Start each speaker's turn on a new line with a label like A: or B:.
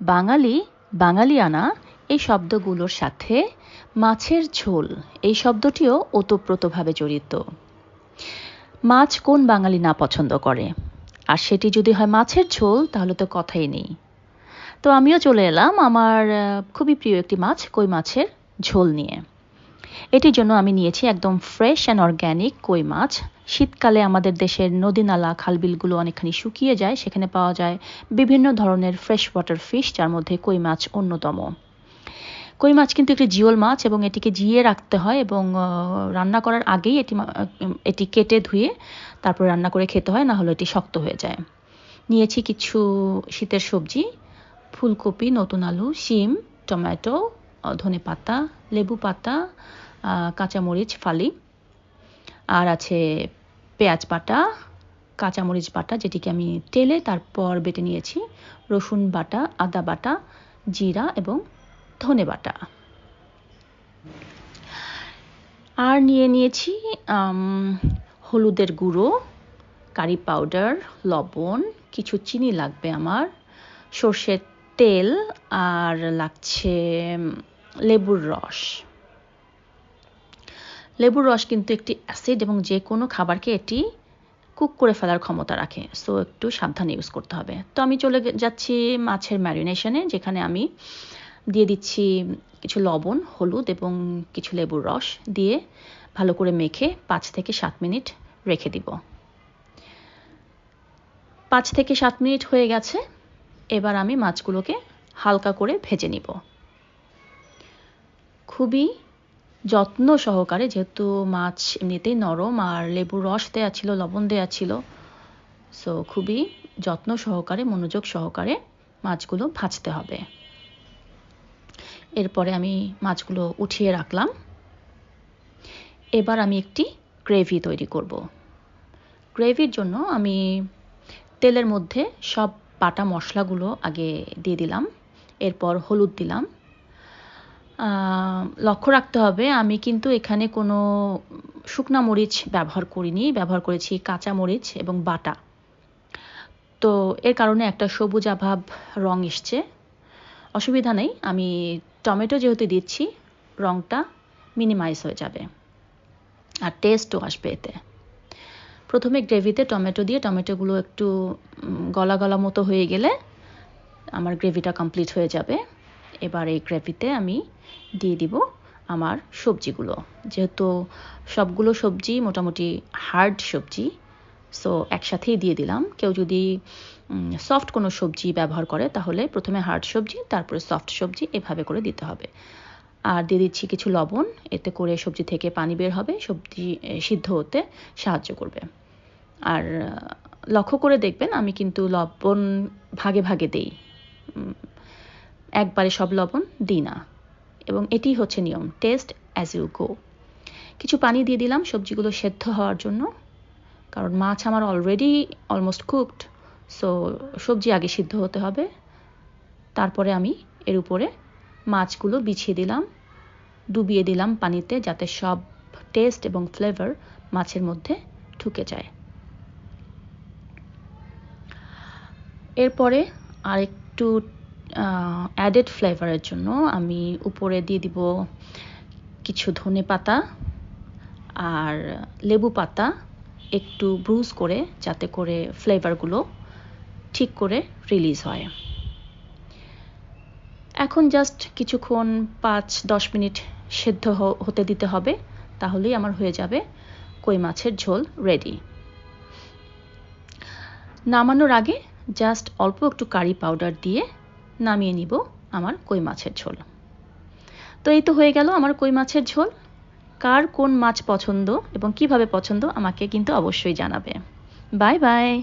A: বাঙালি, বাঙালিয়ানা, এই শব্দগুলোর সাথে মাছের ঝোল, এই শব্দটিও ওতপ্রোতভাবে জড়িত। মাছ কোন বাঙালি না পছন্দ করে? আর সেটি যদি হয় মাছের ঝোল, তাহলে তো কথাই নেই। তো আমিও চলে এলাম আমার খুবই প্রিয় একটি মাছ, কই মাছের ঝোল নিয়ে। এটির জন্য আমি নিয়েছি একদম ফ্রেশ অ্যান্ড অর্গ্যানিক কই মাছ। শীতকালে আমাদের দেশের নদী নালা, খালবিলগুলো অনেকখানি শুকিয়ে যায়। সেখানে পাওয়া যায় বিভিন্ন ধরনের ফ্রেশ ওয়াটার ফিশ যার মধ্যে কই মাছ অন্যতম। কই মাছ কিন্তু একটি জিওল মাছ এবং এটিকে জিয়ে রাখতে হয় এবং রান্না করার আগেই এটি এটি কেটে ধুয়ে তারপর রান্না করে খেতে হয় না হলে এটি শক্ত হয়ে যায়। নিয়েছি কিছু শীতের সবজি, ফুলকপি, নতুন আলু, শিম, টমেটো ধনে পাতা, লেবু পাতা কাঁচামরিচ, ফালি। আর আছে পেঁয়াজ বাটা, কাঁচামরিচ বাটা, যেটিকে আমি তেলে তারপর বেটে নিয়েছি, রসুন বাটা, আদা বাটা, জিরা এবং ধনে বাটা। আর নিয়ে নিয়েছি হলুদের গুঁড়ো, কারি পাউডার, লবণ, কিছু চিনি লাগবে আমার, সর্ষের তেল, আর লাগছে লেবুর রস। লেবুর রস কিন্তু একটি অ্যাসিড এবং যে কোনো খাবারকে এটি কুক করে ফেলার ক্ষমতা রাখে। সো, একটু সাবধানে ইউজ করতে হবে। তো, আমি চলে যাচ্ছি মাছের ম্যারিনেশনে যেখানে আমি দিয়ে দিচ্ছি কিছু লবণ, হলুদ এবং কিছু লেবুর রস দিয়ে ভালো করে মেখে পাঁচ থেকে সাত মিনিট রেখে দিব। পাঁচ থেকে সাত মিনিট হয়ে গেছে। এবার আমি মাছগুলোকে হালকা করে ভেজে নিব। খুবই যত্ন সহকারে, যেহেতু মাছ এমনিতেই নরম আর লেবুর রস দেওয়া ছিল, লবণ দেওয়া ছিল সো খুবই যত্ন সহকারে, মনোযোগ সহকারে মাছগুলো ভাজতে হবে। এরপরে আমি মাছগুলো উঠিয়ে রাখলাম। এবার আমি একটি গ্রেভি তৈরি করব। গ্রেভির জন্য আমি তেলের মধ্যে সব বাটা মশলাগুলো আগে দিয়ে দিলাম। এরপর হলুদ দিলাম। লক্ষ্য রাখতে হবে, আমি কিন্তু এখানে কোনো শুকনা মরিচ ব্যবহার করিনি, ব্যবহার করেছি কাঁচা মরিচ এবং বাটা। তো এর কারণে একটা সবুজ আভাব রং এসছে। অসুবিধা নেই, আমি টমেটো যেহেতু দিচ্ছি, রংটা মিনিমাইজ হয়ে যাবে। আর টেস্টও আসবে এতে। প্রথমে গ্রেভিতে টমেটো দিয়ে, টমেটোগুলো একটু গলা গলা মতো হয়ে গেলে আমার গ্রেভিটা কমপ্লিট হয়ে যাবে। এবার এই গ্রেভিতে আমি দিয়ে দিব আমার সবজিগুলো। যেহেতু সবগুলো সবজি মোটামুটি হার্ড সবজি সো একসাথেই দিয়ে দিলাম। কেউ যদি সফট কোনো সবজি ব্যবহার করে, তাহলে প্রথমে হার্ড সবজি, তারপরে সফট সবজি এভাবে করে দিতে হবে। আর দিয়ে দিচ্ছি কিছু লবণ, এতে করে সবজি থেকে পানি বের হবে, সবজি সিদ্ধ হতে সাহায্য করবে। আর লক্ষ্য করে দেখবেন আমি কিন্তু লবণ ভাগে ভাগে দেই। একবারে সব লবণ দিই না। এবং এটি হচ্ছে নিয়ম। টেস্ট অ্যাজ ইউ গো কিছু পানি দিয়ে দিলাম সবজিগুলো সেদ্ধ হওয়ার জন্য। কারণ মাছ আমার অলরেডি অলমোস্ট কুকড সো সবজি আগে সিদ্ধ হতে হবে। তারপরে আমি এর উপরে মাছগুলো বিছিয়ে দিলাম, ডুবিয়ে দিলাম পানিতে যাতে সব টেস্ট এবং ফ্লেভার মাছের মধ্যে ঢুকে যায়। এরপরে আরেকটু অ্যাডেড ফ্লেভারের জন্য আমি উপরে দিয়ে দিব কিছু ধনে পাতা আর লেবু পাতা, একটু ব্রুজ করে যাতে করে ফ্লেভারগুলো ঠিক করে রিলিজ হয়। এখন জাস্ট কিছুক্ষণ পাঁচ, দশ মিনিট সেদ্ধ হতে দিতে হবে, তাহলেই আমার হয়ে যাবে কই মাছের ঝোল রেডি নামানোর আগে জাস্ট অল্প একটু কারি পাউডার দিয়ে নামিয়ে নিব আমার কই মাছের ঝোল। তো এই তো হয়ে গেল আমার কই মাছের ঝোল। কার কোন মাছ পছন্দ এবং কীভাবে পছন্দ আমাকে কিন্তু অবশ্যই জানাবে। Bye bye.